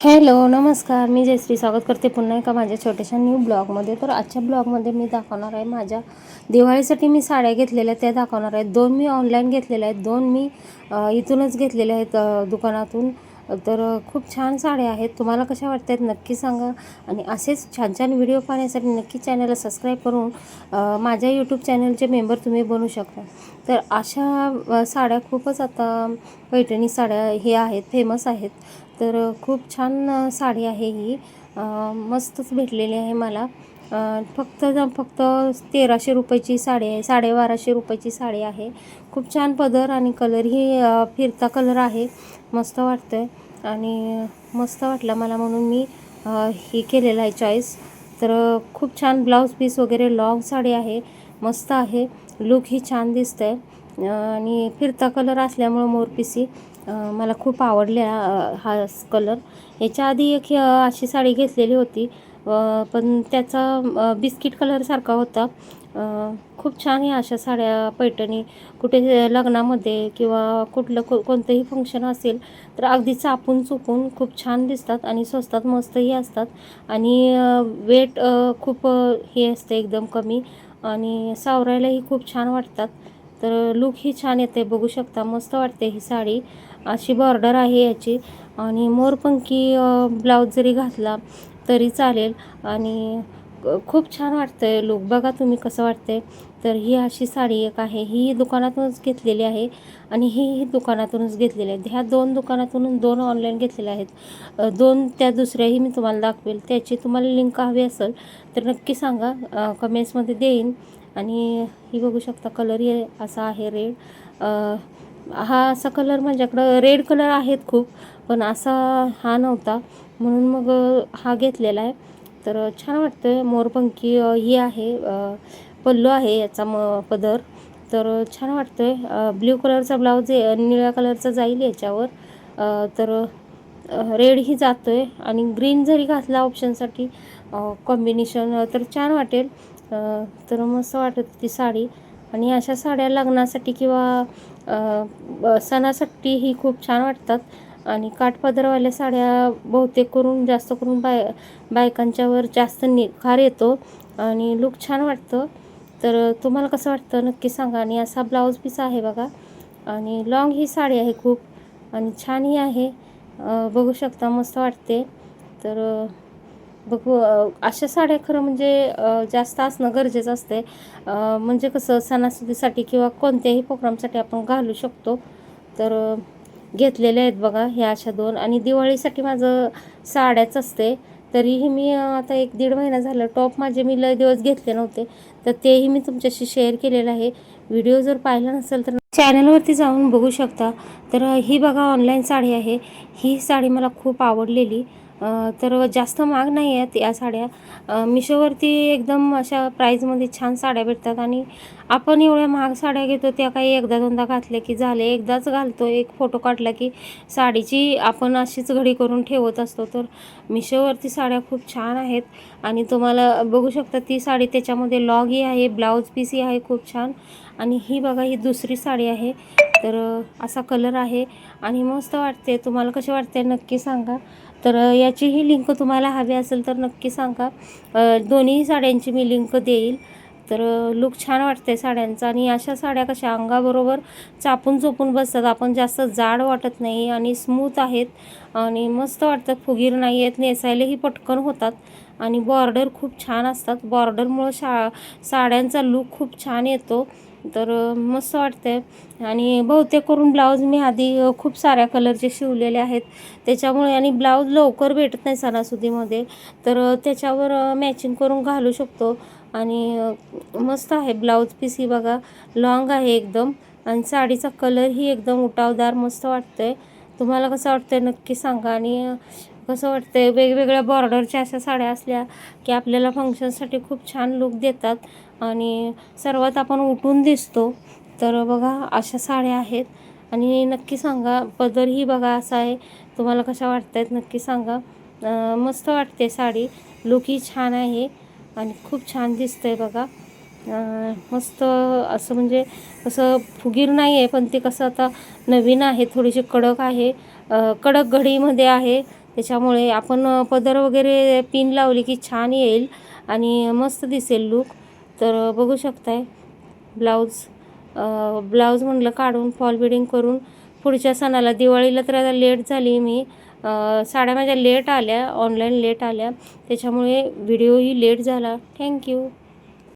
Hello नमस्कार. मी जयश्री स्वागत करते पुन्हा एका माझ्या छोट्याशा न्यू ब्लॉगमध्ये तर आजच्या ब्लॉगमध्ये मी दाखवणार आहे माझ्या दिवाळीसाठी मी साड्या घेतलेल्या त्या दाखवणार आहेत दोन मी ऑनलाईन घेतलेल्या आहेत दोन मी इथूनच घेतलेल्या आहेत दुकानातून. तर खूप छान साड्या आहेत. तुम्हाला कशा वाटत आहेत नक्की सांगा. आणि असेच छान छान व्हिडिओ पाहण्यासाठी नक्की चॅनलला सबस्क्राईब करून माझ्या यूट्यूब चॅनलचे मेंबर तुम्ही बनू शकता. तर अशा साड्या खूपच आता पैठणी साड्या हे आहेत फेमस आहेत. तर खूप छान साडी आहे ही. मस्तच भेटलेली आहे मला. फक्त फक्त तेराशे रुपयाची साडी आहे साडेबाराशे रुपयाची साडी आहे. खूप छान पदर आणि कलरही फिरता कलर आहे. मस्त वाटतं आहे आणि मस्त वाटलं मला म्हणून मी हे ही केलेलं आहे चॉईस तर खूप छान ब्लाऊज पीस वगैरे लॉंग साडी आहे. मस्त आहे. लुकही छान दिसतं आहे आणि फिरता कलर असल्यामुळं मोरपिसी मला खूप आवडले हा कलर याच्या आधी एक अशी साडी घेतलेली होती. पण त्याचा बिस्किट कलरसारखा होता. खूप छान आहे अशा साड्या पैठणी कुठे लग्नामध्ये किंवा कुठलं को कोणतंही फंक्शन असेल तर अगदी चापून चुकून खूप छान दिसतात आणि स्वस्तात मस्तही असतात. आणि वेट खूप हे असते एकदम कमी आणि सावरायलाही खूप छान वाटतात. तर लुकही छान येते बघू शकता मस्त वाटते ही साडी. अशी बॉर्डर आहे याची. आणि मोरपंखी ब्लाऊज जरी घातला तरी चालेल. आणि खूप छान वाटतंय लुक. बघा तुम्ही कसं वाटतंय. तर ही अशी साडी एक आहे. ही दुकानातूनच घेतलेली आहे. आणि ही ही दुकानातूनच घेतलेली आहे. ह्या दोन दुकानातून दोन ऑनलाईन घेतलेल्या आहेत. दोन त्या दुसऱ्याही मी तुम्हाला दाखवेल. त्याची तुम्हाला लिंक हवी असेल तर नक्की सांगा. कमेंट्समध्ये देईन. आणि ही बघू शकता कलर हे असा आहे रेड हा असा कलर माझ्याकडं रेड कलर आहेत खूप पण असा हा नव्हता. म्हणून मग हा घेतलेला आहे. तर छान वाटतं मोरपंखी ही आहे पल्लू आहे याचा म पदर. तर छान वाटतं आहे ब्ल्यू कलरचा ब्लाऊज आहे निळ्या कलरचा जाईल याच्यावर. तर रेड रेडही जातो आहे आणि ग्रीन जरी घातला ऑप्शनसाठी कॉम्बिनेशन तर छान वाटेल. तर मस्त वाटत ती साडी. आणि अशा साड्या लग्नासाठी किंवा सणासाठी ही खूप छान वाटतात. आणि काठपदरवाल्या साड्या बहुतेक करून जास्त करून बाय बायकांच्यावर जास्त निखार येतो आणि लुक छान वाटतं. तर तुम्हाला कसं वाटतं नक्की सांगा. आणि असा ब्लाऊज पीस आहे बघा. आणि लॉंग ही साडी आहे खूप आणि छानही आहे. बघू शकता मस्त वाटते. तर बघू अशा साड्या खरं म्हणजे जास्त असणं गरजेचं असते. म्हणजे कसं सणासुदीसाठी किंवा कोणत्याही प्रोग्रामसाठी आपण घालू शकतो. तर घेतलेल्या आहेत बघा ह्या अशा दोन. आणि दिवाळीसाठी माझं साड्याच असते. तरीही मी आता एक दीड महिना झाला टॉप माझे मी लय दिवस घेतले नव्हते. तर तेही मी तुमच्याशी शेअर केलेलं आहे. व्हिडिओ जर पाहिला नसेल तर चॅनलवरती जाऊन बघू शकता. तर ही बघा ऑनलाईन साडी आहे. ही साडी मला खूप आवडलेली. तर जास्त महाग नाही आहेत या साड्या. मिशोवरती एकदम अशा प्राईजमध्ये छान साड्या भेटतात आणि आपण एवढ्या महाग साड्या घेतो त्या काही एकदा दोनदा घातल्या की झाले. एकदाच घालतो एक फोटो काढला की साडीची आपण अशीच घडी करून ठेवत असतो. तर मिशोवरती साड्या खूप छान आहेत आणि तुम्हाला बघू शकता ती साडी त्याच्यामध्ये लॉगही आहे ब्लाऊज पीसही आहे खूप छान. आणि ही बघा ही दुसरी साडी आहे. तर असा कलर आहे आणि मस्त वाटते तुम्हाला कशी वाटते नक्की सांगा. तर याचीही लिंक तुम्हाला हवी असेल तर नक्की सांगा. दोन्ही साड्यांची मी लिंक देईल. तर लुक छान वाटते साड्यांचा आणि अशा साड्या कशा अंगाबरोबर चापून चोपून बसतात. आपण जास्त जाड वाटत नाही आणि स्मूथ आहेत आणि मस्त वाटतात. फुगीर नाही आहेत नेसायलाही पटकन होतात आणि बॉर्डर खूप छान असतात. बॉर्डरमुळं शा साड्यांचा लुक खूप छान येतो. तर मस्त वाटते आणि बहुतेक करून ब्लाऊज मी आधी खूप साऱ्या कलरचे शिवलेले आहेत. त्याच्यामुळे आणि ब्लाऊज लवकर भेटत नाही सणासुदीमध्ये. तर त्याच्यावर मॅचिंग करून घालू शकतो. आणि मस्त आहे ब्लाऊज पीस ही बघा. लॉंग आहे एकदम. आणि साडीचा कलरही एकदम उठावदार मस्त वाटतंय. तुम्हाला कसं वाटतंय नक्की सांगा. आणि कसं वाटतंय? वेगवेगळ्या बॉर्डरच्या अशा साड्या असल्या की आपल्याला फंक्शनसाठी खूप छान लुक देतात. आणि सर्वात आपण उठून दिसतो तर बघा अशा साड्या आहेत. आणि नक्की सांगा पदरही बघा असा आहे. तुम्हाला कशा वाटत आहेत नक्की सांगा. मस्त वाटते साडी. लुकही छान आहे आणि खूप छान दिसतंय बघा. मस्त असं म्हणजे असं फुगीर नाही आहे पण ते कसं आता नवीन आहे थोडीशी कडक आहे. कडक घडीमध्ये आहे. त्याच्यामुळे आपण पदर वगैरे पिन लावली की छान येईल आणि मस्त दिसेल लूक तर बघू शकताय. ब्लाऊज ब्लाऊज म्हणलं काढून फॉल बिडिंग करून पुढच्या सणाला दिवाळीला तर आता लेट झाली मी. साड्या माझ्या लेट आल्या ऑनलाईन लेट आल्या. त्याच्यामुळे व्हिडिओही लेट झाला. थँक्यू